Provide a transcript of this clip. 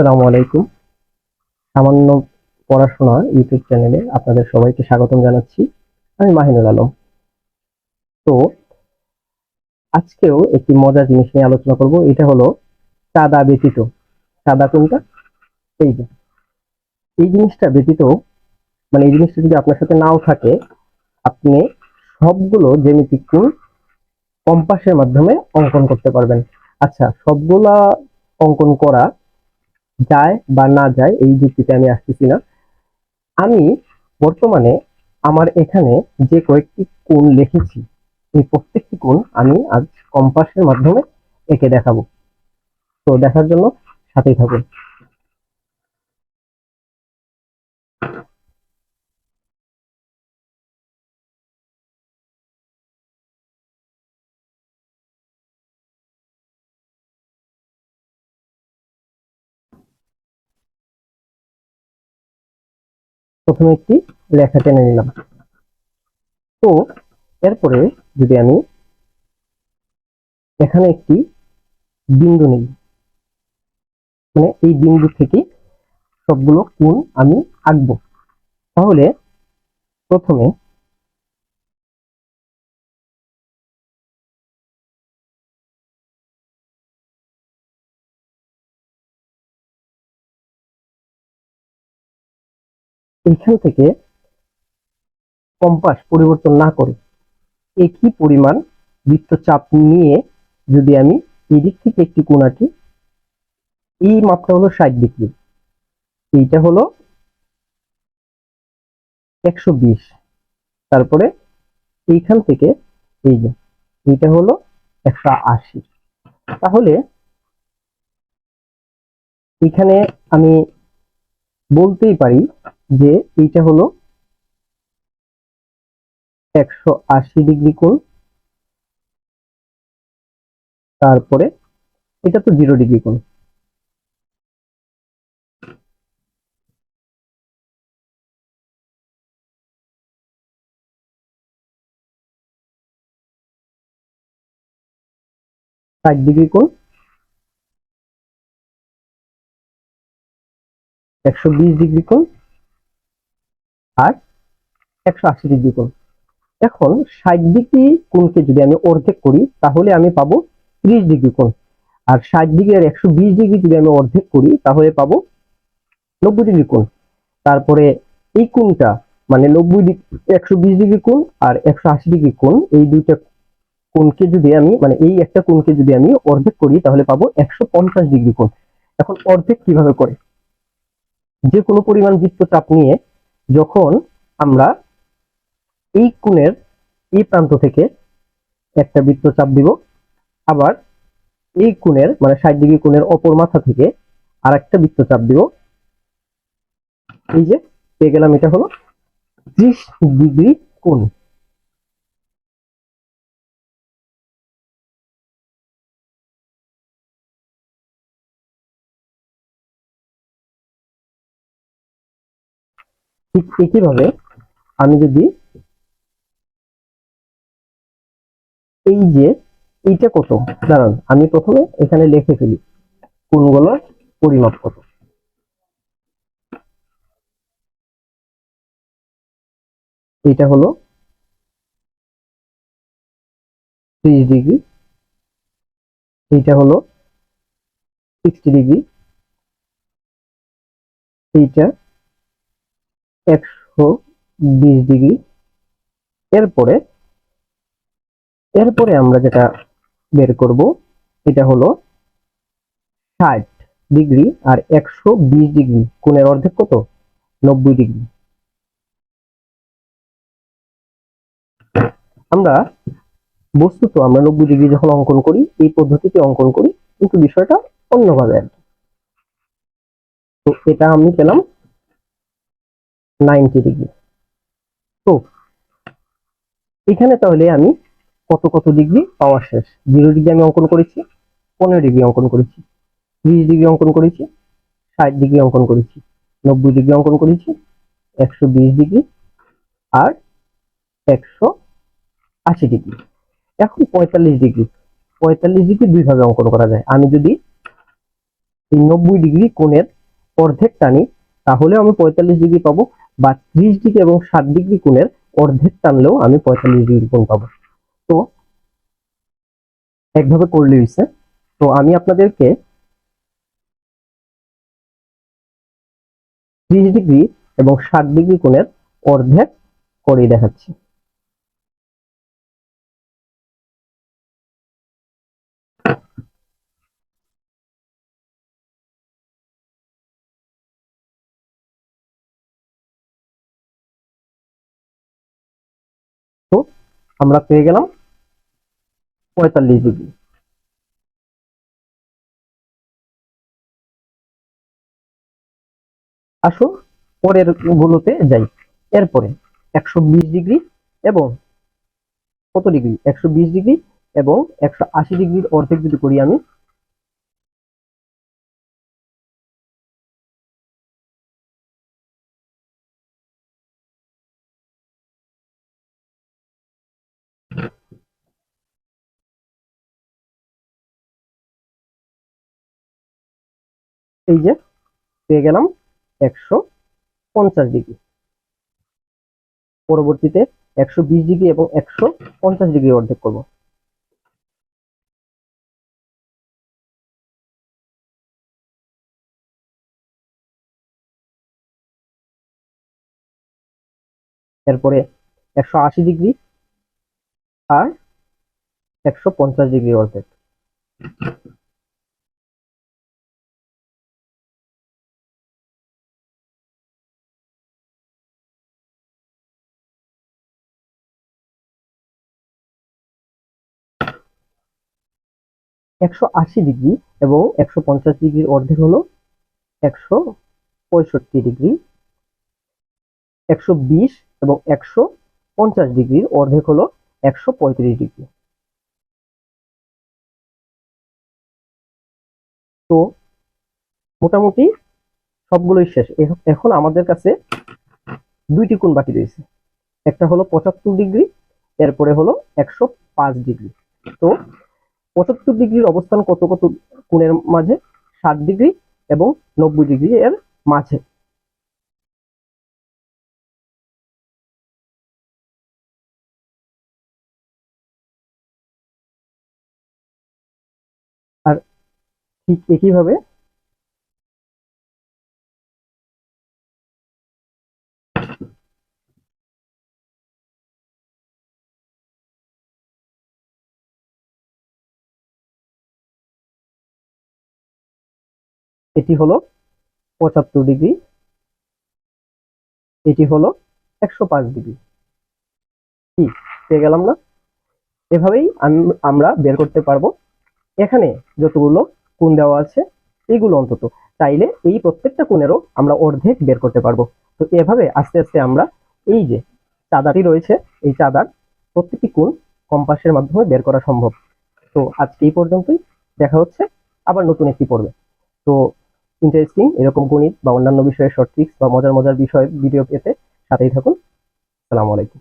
আসসালামু আলাইকুম। সামান্য পড়াশোনা ইউটিউব চ্যানেলে আপনাদের সবাইকে স্বাগতম জানাচ্ছি। আমি মাহিনুল আলম। তো, আজকেও একটি মজার জিনিস নিয়ে আলোচনা করব। এটা হলো চাঁদা ব্যতীত। চাঁদা কোনটা? এই যে। এই জিনিসটা ব্যতীত মানে এই জিনিসটা যদি আপনার সাথে নাও থাকে, আপনি সবগুলো জ্যামিতিক কোণ কম্পাসের মাধ্যমে অঙ্কন করতে পারবেন। আচ্ছা সবগুলা অঙ্কন করা যায় বা না যায় এই যুক্তিতে আমি আসতেছি না। আমি বর্তমানে আমার এখানে যে কয়েকটি কোণ লিখেছি, এই প্রত্যেকটি কোণ আমি আজ কম্পাসের মাধ্যমে এঁকে দেখাবো। তো দেখার জন্য সাথেই থাকুন। প্রথমে একটি লেখা টেনে নিলাম। তো, এরপরে যদি আমি এখানে একটি বিন্দু নিই মানে এই বিন্দু থেকে সবগুলো কোন আমি আঁকবো, তাহলে প্রথমে এইখান থেকে কম্পাস পরিবর্তন না করে একই পরিমাণ বৃত্তচাপ নিয়ে যদি আমি এই দিক থেকে একটি কোণ আঁকি, এই মাপটা হলো ষাট ডিগ্রি। এইটা হলো একশো বিশ। তারপরে এইখান থেকে এই যে, এইটা হলো একশো আশি। তাহলে এখানে আমি বলতেই পারি যে এইটা হলো একশো আশি ডিগ্রি কোণ। তারপরে এটা তো জিরো ডিগ্রি কোণ। ষাট ডিগ্রি কোণ। একশো বিশ ডিগ্রি কোণ। আর একশো আশি ডিগ্রি কোণ। এখন ষাট ডিগ্রি কোণকে যদি আমি অর্ধেক করি, তাহলে আমি পাবো ত্রিশ ডিগ্রি কোণ। আর ষাট ডিগ্রি আর একশো বিশ ডিগ্রি যদি আমি অর্ধেক করি, তাহলে পাবো নব্বই ডিগ্রি কোণ। তারপরে এই কোণটা মানে নব্বই একশো বিশ ডিগ্রি কোণ আর একশো আশি ডিগ্রি কোণ, এই দুইটা কোণকে যদি আমি মানে এই একটা কোণকে যদি আমি অর্ধেক করি, তাহলে পাবো একশো পঞ্চাশ ডিগ্রি কোণ। এখন অর্ধেক কীভাবে করে? যে কোনো পরিমাণ বৃত্তচাপ নিয়ে যখন আমরা এই কোণের এই প্রান্ত থেকে একটা বৃত্তচাপ দিব, আবার এই কোণের মানে ষাট ডিগ্রি কোণের অপর মাথা থেকে আর একটা বৃত্তচাপ দিব। এই যে পেয়ে গেলাম, এটা হলো ত্রিশ ডিগ্রি কোণ। ঠিক একইভাবে আমি যদি এই যে এইটা কত? দাঁড়ান, আমি প্রথমে এখানে লিখে ফেলি। কোনগুলোর পরিমাপ কত? এইটা হলো ত্রিশ ডিগ্রি। এইটা হলো সিক্সটি ডিগ্রি। এইটা একশো বিশ ডিগ্রি। এরপরে এরপরে আমরা যেটা বের করব, এটা হলো ষাট ডিগ্রি আর একশো বিশ ডিগ্রি। কোণের অর্ধেক কত? নব্বই ডিগ্রি। আমরা বস্তুত আমরা নব্বই ডিগ্রি যখন অঙ্কন করি, এই পদ্ধতিতে অঙ্কন করি, কিন্তু বিষয়টা অন্যভাবে আর। তো এটা আমি পেলাম নাইনটি ডিগ্রি। তো, এখানে তাহলে আমি কত কত ডিগ্রি পাওয়া শেষ? জিরো ডিগ্রি আমি অঙ্কন করেছি, পনেরো ডিগ্রি অঙ্কন করেছি, ত্রিশ ডিগ্রি অঙ্কন করেছি, ষাট ডিগ্রি অঙ্কন করেছি, নব্বই ডিগ্রি অঙ্কন করেছি, একশো বিশ ডিগ্রি আর একশো আশি ডিগ্রি। এখন পঁয়তাল্লিশ ডিগ্রি। পঁয়তাল্লিশ ডিগ্রি দুইভাবে অঙ্কন করা যায়। আমি যদি এই নব্বই ডিগ্রি কোণের অর্ধেক টানি তাহলে আমি পঁয়তাল্লিশ ডিগ্রি পাবো বা ত্রিশ ডিগ্রি এবং ষাট ডিগ্রি কোণের অর্ধেক টানলেও আমি পঁয়তাল্লিশ ডিগ্রি কোণ পাবো। তো একভাবে করলে হয়েছে তো আমি আপনাদেরকে ত্রিশ ডিগ্রি এবং ষাট ডিগ্রি কোণের অর্ধেক করে দেখাচ্ছি। আমরা পেয়ে গেলাম পঁয়তাল্লিশ ডিগ্রি। আসো পরের গুলোতে যাই। এরপরে একশো বিশ ডিগ্রি এবং কত ডিগ্রি? একশো বিশ ডিগ্রি এবং একশো আশি ডিগ্রির অর্ধেক যদি করি আমি এই যে পেয়ে গেলাম একশো পঞ্চাশ ডিগ্রি। পরবর্তীতে একশো বিশ ডিগ্রি এবং একশো পঞ্চাশ ডিগ্রি অর্ধেক করব। এরপরে একশো আশি ডিগ্রি আর একশো পঞ্চাশ ডিগ্রি অর্ধেক। একশো আশি ডিগ্রি এবং একশো পঞ্চাশ ডিগ্রির অর্ধেক হলো একশো পঁয়ষট্টি ডিগ্রি, একশো বিশ এবং একশো পঞ্চাশ ডিগ্রির অর্ধেক হলো একশো পঁয়ত্রিশ ডিগ্রি। তো মোটামুটি সবগুলোই শেষ। এখন আমাদের কাছে দুইটি কোণ বাকি রয়েছে। একটা হলো পঁচাত্তর ডিগ্রি, এরপরে হলো একশো পাঁচ ডিগ্রি। তো পঁচাত্তর ডিগ্রির অবস্থান কত কত কোণের মাঝে? ষাট ডিগ্রি এবং নব্বই ডিগ্রি এর মাঝে। আর ঠিক একইভাবে এটি হলো পঁচাত্তর ডিগ্রি। এটি হলো একশো পাঁচ ডিগ্রি। কি? পেয়ে গেলাম না? এভাবেই আমরা বের করতে পারব। এখানে যতগুলো কোণ দেওয়া আছে এইগুলো অন্তত। চাইলে এই প্রত্যেকটা কোণেরও আমরা অর্ধেক বের করতে পারব। তো এভাবে আস্তে আস্তে আমরা এই যে চাঁদাটি রয়েছে, এই চাঁদার প্রত্যেকটি কোণ কম্পাসের মাধ্যমে বের করা সম্ভব। তো আজকে এই পর্যন্তই। দেখা হচ্ছে আবার নতুন একটি পর্বে। তো ইন্টারেস্টিং এরকম গণিত বা অন্যান্য বিষয়ে শর্ট ট্রিক্স বা মজার মজার বিষয় ভিডিও পেতে সাথেই থাকুন। আসসালামু আলাইকুম।